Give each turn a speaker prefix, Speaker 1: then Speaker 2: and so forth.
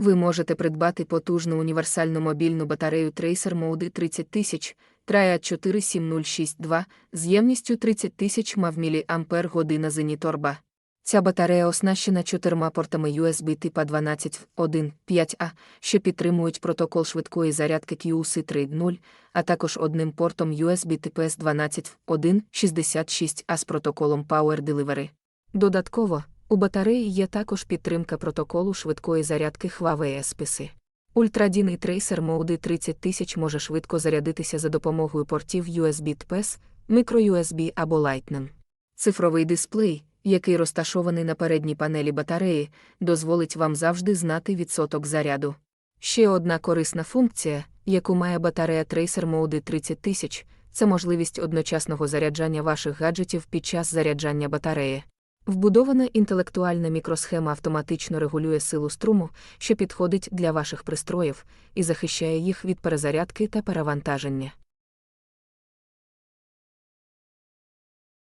Speaker 1: Ви можете придбати потужну універсальну мобільну батарею Tracer Mode 30000 Triad 47062 з ємністю 30 тисяч мАч зеніторба. Ця батарея оснащена чотирма портами USB типа 12.1.5A, що підтримують протокол швидкої зарядки QC 3.0, а також одним портом USB TPS 12.1.66A з протоколом Power Delivery. Додатково, у батареї є також підтримка протоколу швидкої зарядки Huawei SPC. Ультрадійний трейсер Mode 30000 може швидко зарядитися за допомогою портів USB TPS, microUSB або Lightning. Цифровий дисплей, який розташований на передній панелі батареї, дозволить вам завжди знати відсоток заряду. Ще одна корисна функція, яку має батарея Tracer Mode 30000, це можливість одночасного заряджання ваших гаджетів під час заряджання батареї. Вбудована інтелектуальна мікросхема автоматично регулює силу струму, що підходить для ваших пристроїв, і захищає їх від перезарядки та перевантаження.